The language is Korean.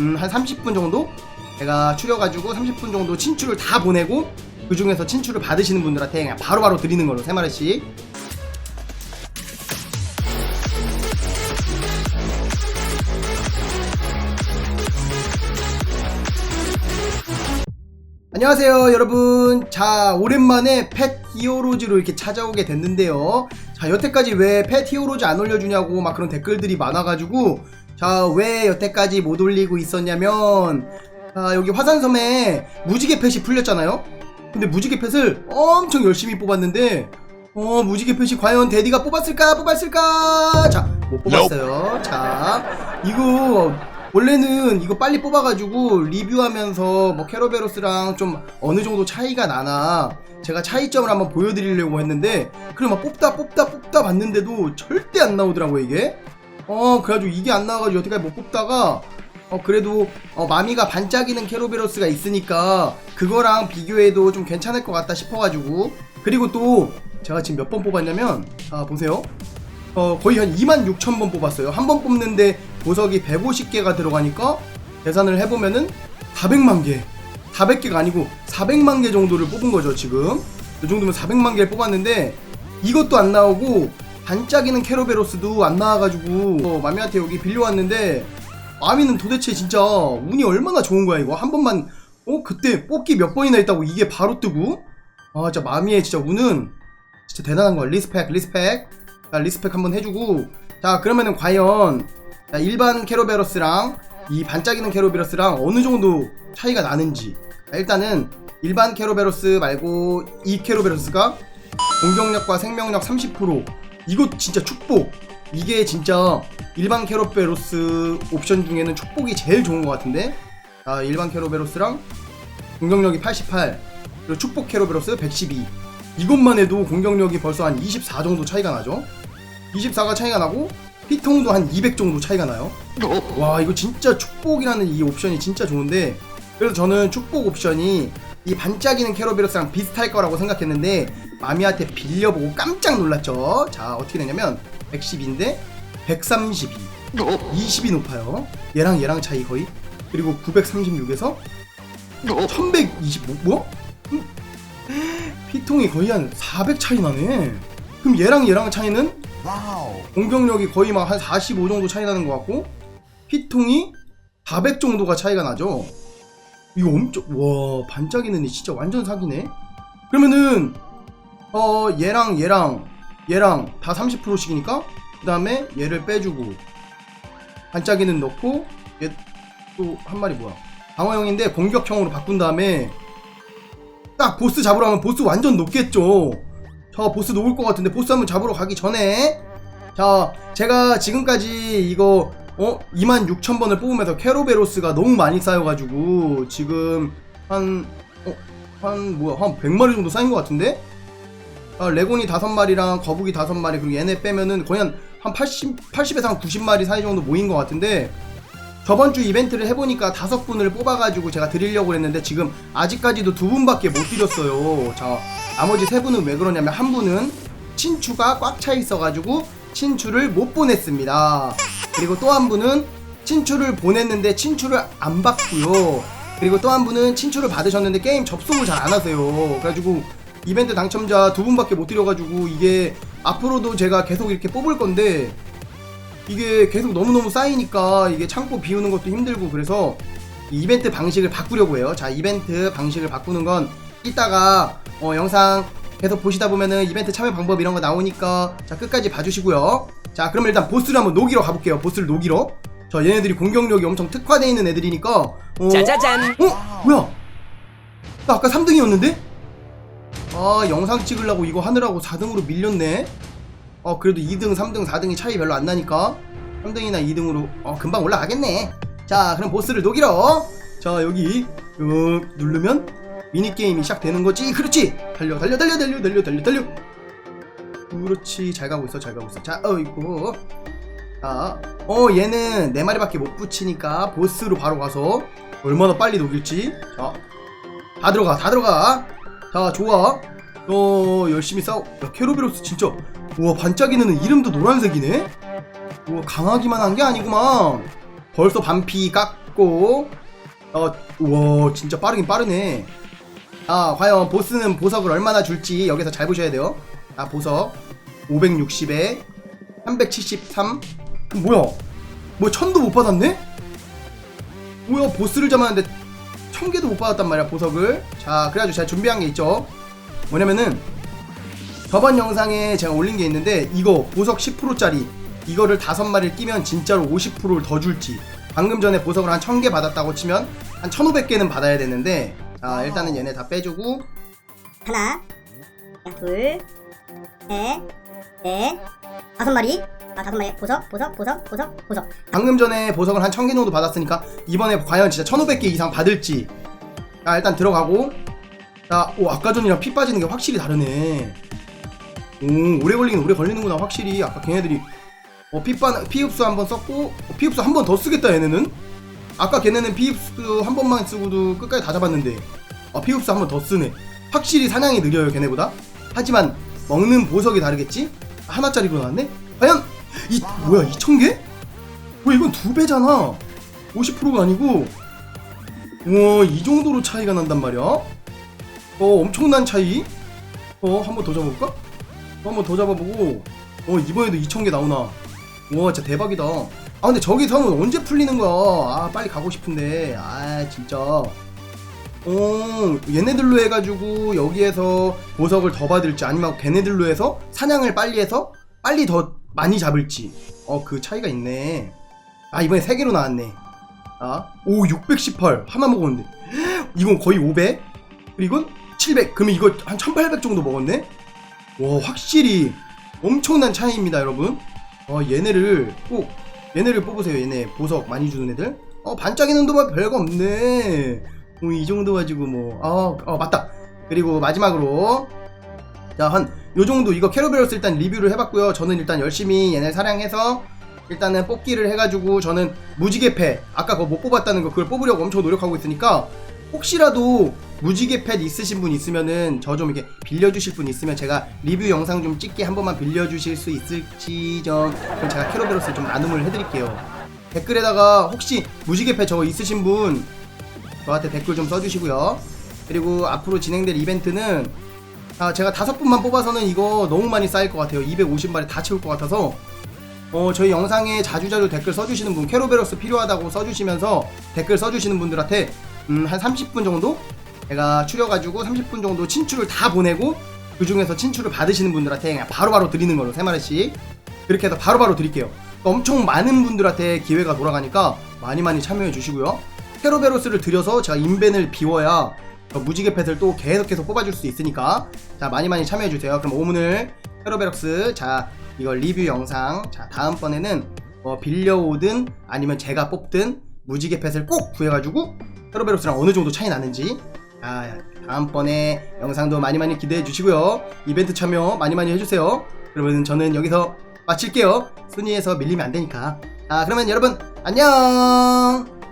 음, 한 30분 정도? 제가 추려가지고 30분 정도 친추를 다 보내고 그 중에서 친추를 받으시는 분들한테 그냥 바로바로 드리는 걸로 세 마리씩. 안녕하세요 여러분. 자 오랜만에 펫 히어로즈로 이렇게 찾아오게 됐는데요. 자 여태까지 왜 펫 히어로즈 안 올려주냐고 막 그런 댓글들이 많아가지고 자 왜 여태까지 못 올리고 있었냐면 자 여기 화산섬에 무지개 펫이 풀렸잖아요? 근데 무지개 펫을 엄청 열심히 뽑았는데 어 무지개 펫이 과연 데디가 뽑았을까 뽑았을까? 자 못 뽑았어요. 자 이거 원래는 이거 빨리 뽑아가지고 리뷰하면서 뭐 캐로베로스랑 좀 어느 정도 차이가 나나 제가 차이점을 한번 보여드리려고 했는데 그래 막 뽑다 뽑다 뽑다 봤는데도 절대 안 나오더라고 이게 어 그래가지고 이게 안 나와가지고 여태까지 못 뽑다가 어 그래도 어, 마미가 반짝이는 캐로베로스가 있으니까 그거랑 비교해도 좀 괜찮을 것 같다 싶어가지고 그리고 또 제가 지금 몇 번 뽑았냐면 자 보세요 어, 거의 한 2만 6천 번 뽑았어요. 한 번 뽑는데 보석이 150개가 들어가니까 계산을 해보면은 400만 개. 400개가 아니고 400만 개 정도를 뽑은 거죠, 지금. 이 정도면 400만 개를 뽑았는데 이것도 안 나오고 반짝이는 캐로베로스도 안 나와가지고 어, 마미한테 여기 빌려왔는데 마미는 도대체 진짜 운이 얼마나 좋은 거야, 이거. 한 번만, 어, 그때 뽑기 몇 번이나 했다고 이게 바로 뜨고? 아, 진짜 마미의 진짜 운은 진짜 대단한 거야. 리스펙, 리스펙. 자, 리스펙 한번 해주고 자 그러면은 과연 자, 일반 캐로베러스랑 이 반짝이는 캐로베러스랑 어느 정도 차이가 나는지 자, 일단은 일반 캐로베러스 말고 이 캐로베러스가 공격력과 생명력 30% 이거 진짜 축복. 이게 진짜 일반 캐로베로스 옵션 중에는 축복이 제일 좋은 것 같은데? 자 일반 캐로베로스랑 공격력이 88 그리고 축복 캐로베로스 112 이것만 해도 공격력이 벌써 한 24 정도 차이가 나죠? 24가 차이가 나고 피통도 한 200 정도 차이가 나요. 와 이거 진짜 축복이라는 이 옵션이 진짜 좋은데 그래서 저는 축복 옵션이 이 반짝이는 캐로베로스랑 비슷할 거라고 생각했는데 마미한테 빌려보고 깜짝 놀랐죠. 자 어떻게 되냐면 110인데 132, 20이 높아요. 얘랑 얘랑 차이 거의 그리고 936에서 1125 뭐? 음? 피통이 거의 한 400 차이 나네. 그럼 얘랑 얘랑 차이는 공격력이 거의 막 한 45 정도 차이 나는 것 같고 피통이 400 정도가 차이가 나죠. 이거 엄청 와 반짝이는 애 진짜 완전 사기네. 그러면은 어 얘랑 얘랑 얘랑 다 30%씩이니까 그 다음에 얘를 빼주고 반짝이는 넣고 얘 또 한 마리 뭐야 방어형인데 공격형으로 바꾼 다음에 딱 보스 잡으러 가면 보스 완전 높겠죠. 자 보스 녹을 것 같은데 보스 한번 잡으러 가기 전에 자 제가 지금까지 이거 어 26,000번을 뽑으면서 캐로베로스가 너무 많이 쌓여가지고 지금 한 어, 한 뭐야 한 100마리 정도 쌓인 것 같은데 아, 레곤이 5마리랑 거북이 5마리 그리고 얘네 빼면은 거의 한, 한 80, 80에서 한 90마리 사이 정도 모인 것 같은데 저번 주 이벤트를 해보니까 다섯 분을 뽑아가지고 제가 드리려고 했는데 지금 아직까지도 두 분밖에 못 드렸어요. 자, 나머지 세 분은 왜 그러냐면 한 분은 친추가 꽉 차 있어가지고 친추를 못 보냈습니다. 그리고 또 한 분은 친추를 보냈는데 친추를 안 받고요. 그리고 또 한 분은 친추를 받으셨는데 게임 접속을 잘 안 하세요. 그래가지고 이벤트 당첨자 두 분밖에 못 드려가지고 이게 앞으로도 제가 계속 이렇게 뽑을 건데 이게 계속 너무너무 쌓이니까 이게 창고 비우는 것도 힘들고 그래서 이 이벤트 방식을 바꾸려고 해요. 자, 이벤트 방식을 바꾸는 건 이따가 어, 영상 계속 보시다 보면은 이벤트 참여 방법 이런 거 나오니까 자, 끝까지 봐주시고요. 자, 그러면 일단 보스를 한번 녹이러 가볼게요. 보스를 녹이러. 자, 얘네들이 공격력이 엄청 특화되어 있는 애들이니까 어, 짜자잔. 어? 뭐야? 나 아까 3등이었는데? 아, 영상 찍으려고 이거 하느라고 4등으로 밀렸네. 어, 그래도 2등, 3등, 4등이 차이 별로 안 나니까 3등이나 2등으로 어, 금방 올라가겠네. 자, 그럼 보스를 녹이러. 자, 여기 요 누르면 미니 게임이 시작되는 거지. 그렇지. 달려, 달려, 달려, 달려, 달려, 달려, 달려. 그렇지. 잘 가고 있어, 잘 가고 있어. 자, 어이구. 자, 어, 얘는 네 마리밖에 못 붙이니까 보스로 바로 가서 얼마나 빨리 녹일지. 자, 다 들어가, 다 들어가. 자, 좋아. 어, 열심히 싸워. 야, 캐로베로스 진짜. 우와, 반짝이는 이름도 노란색이네? 우와, 강하기만 한 게 아니구만. 벌써 반피 깍, 없고 어 우와 진짜 빠르긴 빠르네 아 과연 보스는 보석을 얼마나 줄지 여기서 잘 보셔야 돼요 아 보석. 560에 373 뭐야? 뭐 천도 못 받았네? 뭐야 보스를 잡았는데 천 개도 못 받았단 말이야 보석을. 자 그래가지고 제가 준비한 게 있죠. 뭐냐면은 저번 영상에 제가 올린 게 있는데 이거 보석 10%짜리 이거를 다섯 마리를 끼면 진짜로 50%를 더 줄지. 방금 전에 보석을 한 1000개 받았다고 치면 한 1500개는 받아야 되는데 자 일단은 얘네 다 빼주고. 하나, 둘, 셋, 넷, 다섯 마리. 아 다섯 마리. 보석, 보석, 보석, 보석, 보석. 방금 전에 보석을 한 1000개 정도 받았으니까 이번에 과연 진짜 1500개 이상 받을지. 자 일단 들어가고. 자 오 아까 전이랑 피 빠지는 게 확실히 다르네. 오 오래 걸리긴 오래 걸리는구나 확실히. 아까 걔네들이. 어 피빠 피흡수 한 번 썼고 어, 피흡수 한 번 더 쓰겠다 얘네는? 아까 걔네는 피흡수 한 번만 쓰고도 끝까지 다 잡았는데. 아 피흡수 한 번 더 쓰네. 확실히 사냥이 느려요 걔네보다. 하지만 먹는 보석이 다르겠지 하나짜리로 나왔네 과연 이 뭐야 2000개? 왜 이건 두 배잖아. 50%가 아니고. 우와, 이 정도로 차이가 난단 말이야. 어, 엄청난 차이. 어, 한 번 더 잡아볼까? 어, 한번 더 잡아보고. 어, 이번에도 2000개 나오나. 와, 진짜 대박이다. 아, 근데 저기 섬은 언제 풀리는 거야? 아, 빨리 가고 싶은데. 아, 진짜. 어, 얘네들로 해가지고 여기에서 보석을 더 받을지 아니면 걔네들로 해서 사냥을 빨리 해서 빨리 더 많이 잡을지. 어 그 차이가 있네. 아 이번에 3개로 나왔네. 아오 618 하나 먹었는데. 이건 거의 500 그리고 이건 700 그러면 이거 한 1800 정도 먹었네? 와 확실히 엄청난 차이입니다 여러분. 어 얘네를 꼭 얘네를 뽑으세요 얘네 보석 많이 주는 애들. 어 반짝이는 도마 별거 없네 어, 이 정도 가지고 뭐 어, 어 맞다 그리고 마지막으로 자, 한, 요 정도, 이거 캐로베로스 일단 리뷰를 해봤고요. 저는 일단 열심히 얘네 사냥해서, 일단은 뽑기를 해가지고, 저는 무지개패, 아까 그거 못 뽑았다는 거, 그걸 뽑으려고 엄청 노력하고 있으니까, 혹시라도 무지개 펫 있으신 분 있으면은, 저 좀 이렇게 빌려주실 분 있으면, 제가 리뷰 영상 좀 찍게 한 번만 빌려주실 수 있을지 좀, 그럼 제가 캐로베로스 좀 나눔을 해드릴게요. 댓글에다가, 혹시 무지개 펫 저거 있으신 분, 저한테 댓글 좀 써주시고요. 그리고 앞으로 진행될 이벤트는, 아, 제가 다섯 분만 뽑아서는 이거 너무 많이 쌓일 것 같아요. 250마리 다 채울 것 같아서. 어, 저희 영상에 자주자주 댓글 써주시는 분, 캐로베로스 필요하다고 써주시면서 댓글 써주시는 분들한테, 음, 한 30분 정도? 제가 추려가지고 30분 정도 친추를 다 보내고, 그 중에서 친추를 받으시는 분들한테 그냥 바로바로 드리는 걸로, 세 마리씩. 그렇게 해서 바로바로 드릴게요. 엄청 많은 분들한테 기회가 돌아가니까 많이 많이 참여해 주시고요. 캐로베로스를 드려서 제가 인벤을 비워야 어, 무지개 펫을 또 계속 계속 뽑아줄 수 있으니까 자 많이 많이 참여해 주세요. 그럼 오늘 페로베럭스 자 이거 리뷰 영상 자 다음번에는 뭐 빌려오든 아니면 제가 뽑든 무지개 펫을 꼭 구해가지고 페로베럭스랑 어느 정도 차이 나는지 아 다음번에 영상도 많이 많이 기대해 주시고요. 이벤트 참여 많이 많이 해주세요. 그러면 저는 여기서 마칠게요. 순위에서 밀리면 안 되니까. 아 그러면 여러분 안녕.